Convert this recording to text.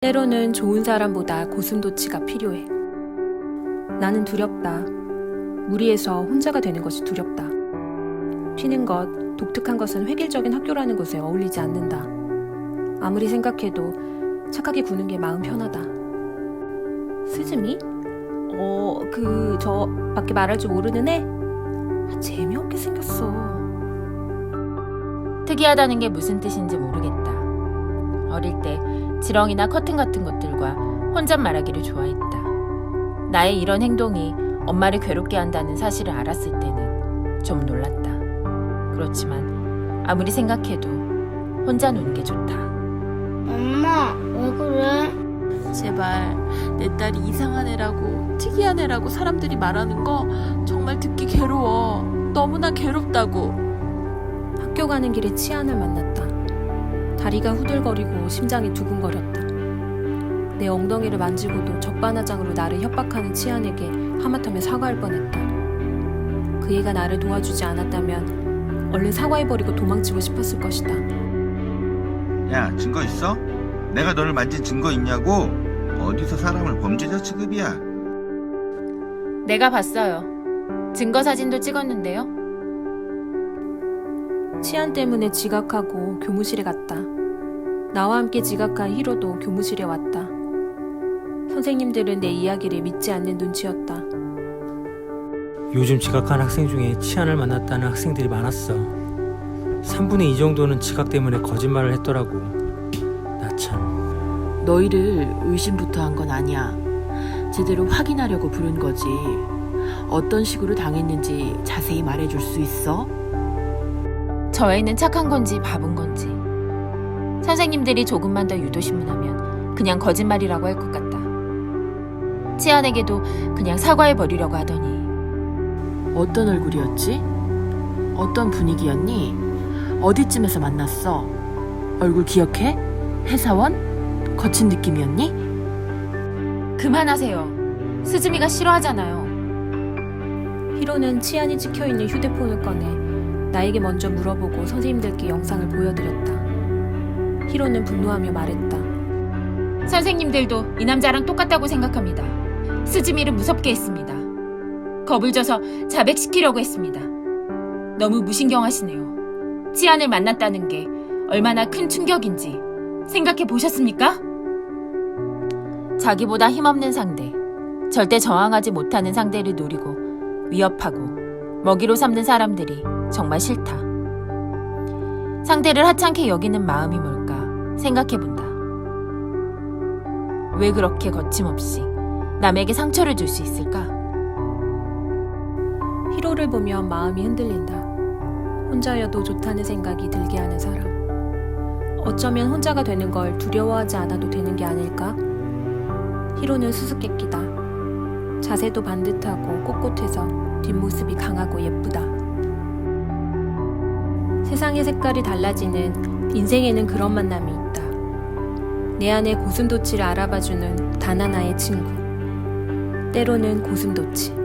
때로는 좋은 사람보다 고슴도치가 필요해. 나는 두렵다. 무리해서 혼자가 되는 것이 두렵다. 튀는 것, 독특한 것은 획일적인 학교라는 곳에 어울리지 않는다. 아무리 생각해도 착하게 구는 게 마음 편하다. 스즈미? 어, 그, 저, 밖에 말할 줄 모르는 애? 아, 재미없게 생겼어. 특이하다는 게 무슨 뜻인지 모르겠다. 어릴 때 지렁이나 커튼 같은 것들과 혼잣말하기를 좋아했다. 나의 이런 행동이 엄마를 괴롭게 한다는 사실을 알았을 때는 좀 놀랐다. 그렇지만 아무리 생각해도 혼자 노는 게 좋다. 엄마, 왜 그래? 제발 내 딸이 이상한 애라고 특이한 애라고 사람들이 말하는 거 정말 듣기 괴로워. 너무나 괴롭다고. 학교 가는 길에 치안을 만났다. 다리가 후들거리고 심장이 두근거렸다. 내 엉덩이를 만지고도 적반하장으로 나를 협박하는 치안에게 하마터면 사과할 뻔했다. 그 애가 나를 도와주지 않았다면 얼른 사과해버리고 도망치고 싶었을 것이다. 야, 증거 있어? 내가 너를 만진 증거 있냐고? 어디서 사람을 범죄자 취급이야? 내가 봤어요. 증거 사진도 찍었는데요. 치안 때문에 지각하고 교무실에 갔다. 나와 함께 지각한 히로도 교무실에 왔다. 선생님들은 내 이야기를 믿지 않는 눈치였다. 요즘 지각한 학생 중에 치안을 만났다는 학생들이 많았어. 3분의 2 정도는 지각 때문에 거짓말을 했더라고. 나 참. 너희를 의심부터 한 건 아니야. 제대로 확인하려고 부른 거지. 어떤 식으로 당했는지 자세히 말해줄 수 있어? 저 애는 착한 건지 바본 건지. 선생님들이 조금만 더 유도신문하면 그냥 거짓말이라고 할 것 같다. 치안에게도 그냥 사과해버리려고 하더니 어떤 얼굴이었지? 어떤 분위기였니? 어디쯤에서 만났어? 얼굴 기억해? 회사원? 거친 느낌이었니? 그만하세요. 스즈미가 싫어하잖아요. 히로는 치안이 찍혀있는 휴대폰을 꺼내 나에게 먼저 물어보고 선생님들께 영상을 보여드렸다. 히로는 분노하며 말했다. 선생님들도 이 남자랑 똑같다고 생각합니다. 스즈미를 무섭게 했습니다. 겁을 줘서 자백시키려고 했습니다. 너무 무신경하시네요. 치안을 만났다는 게 얼마나 큰 충격인지 생각해 보셨습니까? 자기보다 힘없는 상대, 절대 저항하지 못하는 상대를 노리고 위협하고 먹이로 삼는 사람들이 정말 싫다. 상대를 하찮게 여기는 마음이 뭘까 생각해 본다. 왜 그렇게 거침없이 남에게 상처를 줄 수 있을까? 히로를 보면 마음이 흔들린다. 혼자여도 좋다는 생각이 들게 하는 사람. 어쩌면 혼자가 되는 걸 두려워하지 않아도 되는 게 아닐까? 히로는 수수께끼다. 자세도 반듯하고 꼿꼿해서 뒷모습이 강하고 예쁘다. 세상의 색깔이 달라지는 인생에는 그런 만남이 있다. 내 안의 고슴도치를 알아봐주는 단 하나의 친구. 때로는 고슴도치.